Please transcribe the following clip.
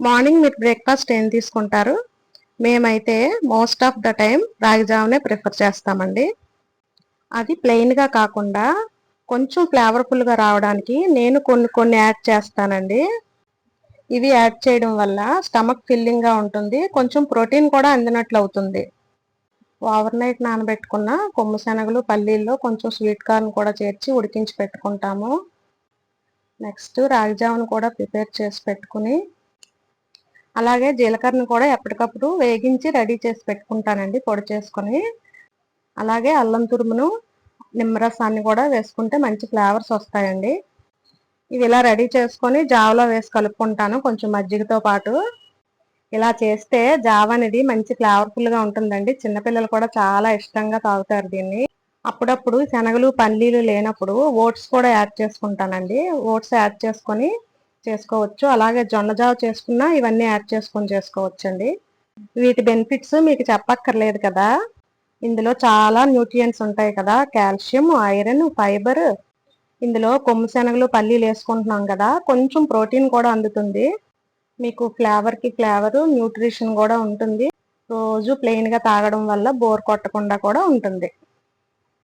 Morning మీరు breakfast ఏం తీసుకుంటారు? మేమైతే మోస్ట్ ఆఫ్ ద టైం రాగిజావనే ప్రిఫర్ చేస్తామండి. అది ప్లెయిన్గా కాకుండా కొంచెం ఫ్లేవర్ఫుల్గా రావడానికి నేను కొన్ని కొన్ని యాడ్ చేస్తానండి. ఇవి యాడ్ చేయడం వల్ల స్టమక్ ఫిల్లింగ్గా ఉంటుంది. కొంచెం ప్రోటీన్ కూడా అందినట్లు అవుతుంది. ఓవర్ నైట్ నానబెట్టుకున్న కొమ్ము శనగలు పల్లీల్లో కొంచెం స్వీట్ కార్న్ కూడా చేర్చి ఉడికించి పెట్టుకుంటాము. నెక్స్ట్ రాగిజావను కూడా ప్రిపేర్ చేసి పెట్టుకుని అలాగే జీలకర్రను కూడా ఎప్పటికప్పుడు వేగించి రెడీ చేసి పెట్టుకుంటానండి పొడి చేసుకొని. అలాగే అల్లం తురుమును నిమ్మరసాన్ని కూడా వేసుకుంటే మంచి ఫ్లేవర్స్ వస్తాయండి. ఇవి ఇలా రెడీ చేసుకొని జావలో వేసి కలుపుకుంటాను కొంచెం మజ్జిగతో పాటు. ఇలా చేస్తే జావ అనేది మంచి ఫ్లేవర్ఫుల్గా ఉంటుందండి. చిన్నపిల్లలు కూడా చాలా ఇష్టంగా తాగుతారు దీన్ని. అప్పుడప్పుడు శనగలు పల్లీలు లేనప్పుడు ఓట్స్ కూడా యాడ్ చేసుకుంటానండి. ఓట్స్ యాడ్ చేసుకొని చేసుకోవచ్చు. అలాగే జొన్న జావ చేసుకున్నా ఇవన్నీ యాడ్ చేసుకొని చేసుకోవచ్చండి. వీటి బెనిఫిట్స్ మీకు చెప్పక్కర్లేదు కదా. ఇందులో చాలా న్యూట్రియన్స్ ఉంటాయి కదా. Calcium iron fibre. ఇందులో కొమ్ము శనగలు పల్లీలు వేసుకుంటున్నాం కదా. కొంచెం ప్రోటీన్ కూడా అందుతుంది. మీకు ఫ్లేవర్కి ఫ్లేవర్ న్యూట్రిషన్ కూడా ఉంటుంది. రోజు ప్లెయిన్గా తాగడం వల్ల బోర్ కొట్టకుండా కూడా ఉంటుంది.